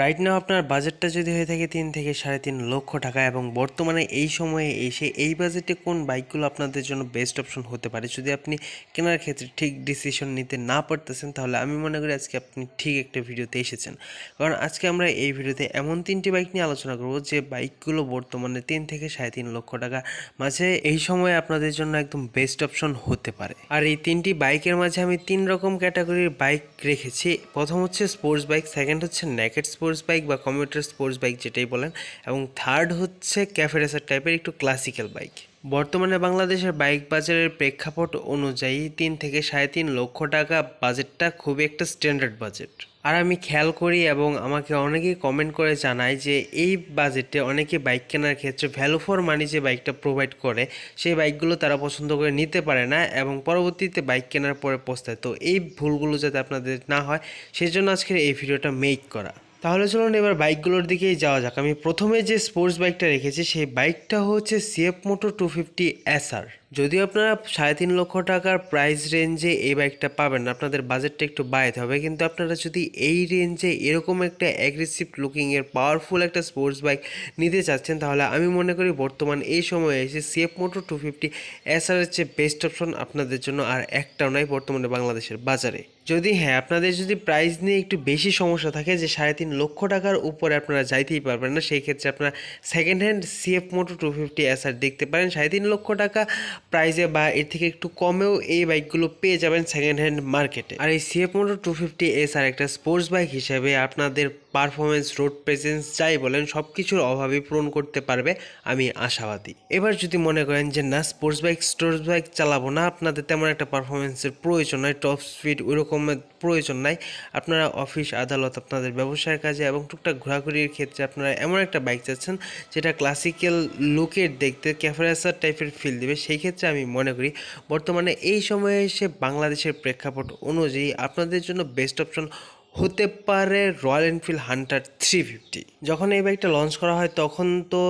Right now আপনার বাজেটটা যদি হয়ে থাকে তিন থেকে সাড়ে তিন লক্ষ টাকা এবং বর্তমানে এই সময়ে এসে এই বাজেটে কোন বাইকগুলো আপনাদের জন্য বেস্ট অপশন হতে পারে? যদি আপনি কেনার ক্ষেত্রে ঠিক ডিসিশন নিতে না পারতেছেন, তাহলে আমি মনে করি আজকে আপনি ঠিক একটা ভিডিওতে এসেছেন। কারণ আজকে আমরা এই ভিডিওতে এমন তিনটি বাইক নিয়ে আলোচনা করব যে বাইকগুলো বর্তমানে তিন থেকে সাড়ে তিন লক্ষ টাকা মাঝে এই সময়ে আপনাদের জন্য একদম বেস্ট অপশন হতে পারে। আর এই তিনটি বাইকের মাঝে আমি তিন রকম ক্যাটাগরির বাইক রেখেছি। প্রথম হচ্ছে স্পোর্টস বাইক সেকেন্ড হচ্ছে নেকেট স্পোর্টস বাইক বা কমিউটার স্পোর্টস বাইক যেটাই বলেন, এবং থার্ড হচ্ছে ক্যাফে রেসার টাইপের একটু ক্লাসিক্যাল বাইক বর্তমানে বাংলাদেশের বাইক বাজারের প্রেক্ষাপট অনুযায়ী তিন থেকে সাড়ে তিন লক্ষ টাকা বাজেটটা খুবই একটা স্ট্যান্ডার্ড বাজেট আর আমি খেয়াল করি এবং আমাকে অনেকেই কমেন্ট করে জানায় যে এই বাজেটে অনেকে বাইক কেনার ক্ষেত্রে ভ্যালু ফর মানি যে বাইকটা প্রোভাইড করে, সেই বাইকগুলো তারা পছন্দ করে নিতে পারে না এবং পরবর্তীতে বাইক কেনার পরে পস্তায়। তো এই ভুলগুলো যাতে আপনাদের না হয় সেই জন্য আজকের এই ভিডিওটা মেক করা। তাহলে চলুন এবার বাইকগুলোর দিকেই যাওয়া যাক। আমি প্রথমে যে স্পোর্টস বাইকটা রেখেছি, সেই বাইকটা হচ্ছে CF moto two fifty SR যদিও আপনারা সাড়ে তিন লক্ষ টাকার প্রাইস রেঞ্জে এই বাইকটা পাবেন, আপনাদের বাজেটটা একটু বাড়াতে হবে। কিন্তু আপনারা যদি এই রেঞ্জে এরকম একটা অ্যাগ্রেসিভ লুকিংয়ের পাওয়ারফুল একটা স্পোর্টস বাইক নিতে চাচ্ছেন, তাহলে আমি মনে করি বর্তমান এই সময়ে এসে সিএফ মোটো টু ফিফটি এসআরের চেয়ে বেস্ট অপশন আপনাদের জন্য আর একটাও নাই বর্তমানে বাংলাদেশের বাজারে। যদি হ্যাঁ আপনাদের যদি প্রাইস নিয়ে একটু বেশি সমস্যা থাকে যে সাড়ে তিন লক্ষ টাকার উপরে আপনারা যাইতেই পারবেন না, সেই ক্ষেত্রে আপনারা second hand CF moto two fifty SR দেখতে পারেন। সাড়ে তিন লক্ষ টাকা প্রাইসে বা এর থেকে একটু কমেও এই বাইকগুলো পেয়ে যাবেন সেকেন্ড হ্যান্ড মার্কেটে আর এই CF motor two fifty S R একটা স্পোর্টস বাইক হিসেবে আপনাদের পারফরমেন্স রোড প্রেজেন্স যাই বলেন সব কিছুর অভাবই পূরণ করতে পারবে, আমি আশাবাদী। এবার যদি মনে করেন যে, না স্পোর্টস বাইক স্টোর্স বাইক চালাবো না, আপনাদের তেমন একটা পারফরমেন্সের প্রয়োজন নয় টপ স্পিড ওইরকমের প্রয়োজন নাই, আপনারা অফিস আদালত, আপনাদের ব্যবসার কাজে এবং টুকটাক ঘোরাঘুরির ক্ষেত্রে আপনারা এমন একটা বাইক চাচ্ছেন, যেটা ক্লাসিক্যাল লুকের দেখতে ক্যাফারেসার টাইপের ফিল দেবে, সেই ক্ষেত্রে আমি মনে করি, বর্তমানে এই সময়ে এসে বাংলাদেশের প্রেক্ষাপট অনুযায়ী আপনাদের জন্য বেস্ট অপশন হতে পারে Royal Enfield Hunter three fifty যখন এই বাইকটা লঞ্চ করা হয়, তখন তো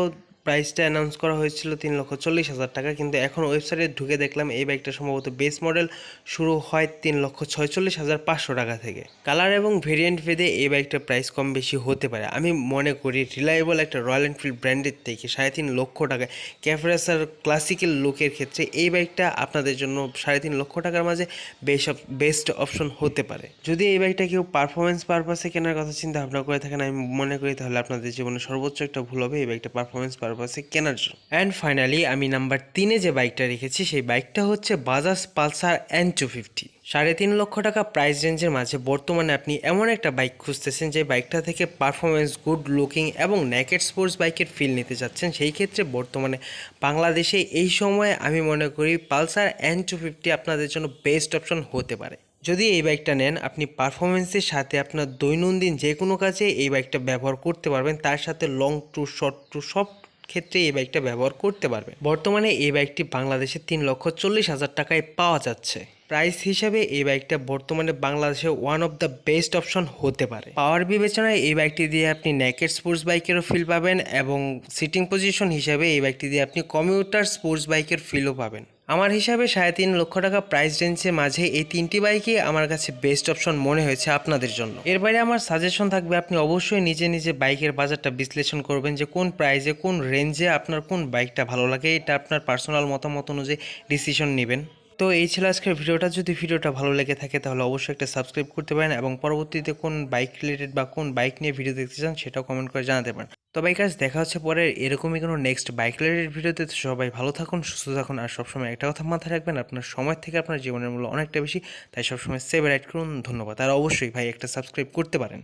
প্রাইসটা অ্যানাউন্স করা হয়েছিল তিন লক্ষ চল্লিশ হাজার টাকা, কিন্তু এখন ওয়েবসাইটে ঢুকে দেখলাম এই বাইকটা সম্ভবত বেস মডেল শুরু হয় তিন লক্ষ ছয়চল্লিশ হাজার পাঁচশো টাকা থেকে। কালার এবং ভেরিয়েন্ট ভেদে এই বাইকটার প্রাইস কম বেশি হতে পারে। আমি মনে করি রিলায়েবল একটা রয়্যাল এনফিল্ড ব্র্যান্ডের থেকে সাড়ে তিন লক্ষ টাকায় ক্যাফরেসার ক্লাসিক্যাল লুকের ক্ষেত্রে এই বাইকটা আপনাদের জন্য সাড়ে তিন লক্ষ টাকার মাঝে বেশ বেস্ট অপশন হতে পারে। যদি এই বাইকটা কেউ পারফরমেন্স পারপাসে কেনার কথা চিন্তা ভাবনা করে থাকেন, আমি মনে করি তাহলে আপনাদের জীবনে সর্বোচ্চ একটা ভুল হবে এই বাইকটা পারফরমেন্স পারপাসে কেনার জন্য। অ্যান্ড ফাইনালি আমি নাম্বার তিনে যে বাইকটা রেখেছি, সেই বাইকটা হচ্ছে Bajaj Pulsar N two fifty সাড়ে তিন লক্ষ টাকা প্রাইস রেঞ্জের মাঝে বর্তমানে আপনি এমন একটা বাইক খুঁজতেছেন, যে বাইকটা থেকে পারফরমেন্স গুড লুকিং এবং নেকেট স্পোর্টস বাইকের ফিল নিতে চাচ্ছেন সেই ক্ষেত্রে বর্তমানে বাংলাদেশে এই সময়ে আমি মনে করি পালসার এন টু ফিফটি আপনাদের জন্য বেস্ট অপশন হতে পারে। যদি এই বাইকটা নেন, আপনি পারফরমেন্সের সাথে আপনার দৈনন্দিন যে কোনো কাজে এই বাইকটা ব্যবহার করতে পারবেন, তার সাথে লং টু শর্ট টু সব ক্ষেত্রে এই বাইকটা ব্যবহার করতে পারবেন বর্তমানে এই বাইকটি বাংলাদেশে তিন লক্ষ চল্লিশ হাজার টাকায় পাওয়া যাচ্ছে। প্রাইস হিসাবে এই বাইকটা বর্তমানে বাংলাদেশে one of the best option হতে পারে। পাওয়ার বিবেচনায় এই বাইকটি দিয়ে আপনি ন্যাকেট স্পোর্টস বাইকেরও ফিল পাবেন এবং সিটিং পজিশন হিসাবে এই বাইকটি দিয়ে আপনি কমিউটার স্পোর্টস বাইকের ফিলও পাবেন। আমার হিসাবে সাড়ে তিন লক্ষ টাকা প্রাইস রেঞ্জের মাঝে এই তিনটি বাইকই আমার কাছে বেস্ট অপশন মনে হয়েছে আপনাদের জন্য। এর বাইরে আমার সাজেশন থাকবে, আপনি অবশ্যই নিজে নিজে বাইকের বাজারটা বিশ্লেষণ করবেন যে কোন প্রাইজে কোন রেঞ্জে আপনার কোন বাইকটা ভালো লাগে, এটা আপনার পার্সোনাল মতামত অনুযায়ী ডিসিশন নেবেন। তো এই ছিল আজকের ভিডিওটা। যদি ভিডিওটা ভালো লেগে থাকে তাহলে অবশ্যই একটা সাবস্ক্রাইব করতে পারেন এবং পরবর্তীতে কোন বাইক রিলেটেড বা কোন বাইক নিয়ে ভিডিও দেখতে চান সেটাও কমেন্ট করে জানাতে পারেন। তো বাইক আজ দেখা হচ্ছে পরে। এরকমই কোনো নেক্সট বাইক রিলেটেড ভিডিওতে। সবাই ভালো থাকুন, সুস্থ থাকুন। আর সবসময় একটা কথা মাথায় রাখবেন, আপনার সময় থেকে আপনার জীবনের মূল্য অনেকটা বেশি। তাই সবসময় সেভ রাইড করুন। ধন্যবাদ। আর অবশ্যই ভাই একটা সাবস্ক্রাইব করতে পারেন।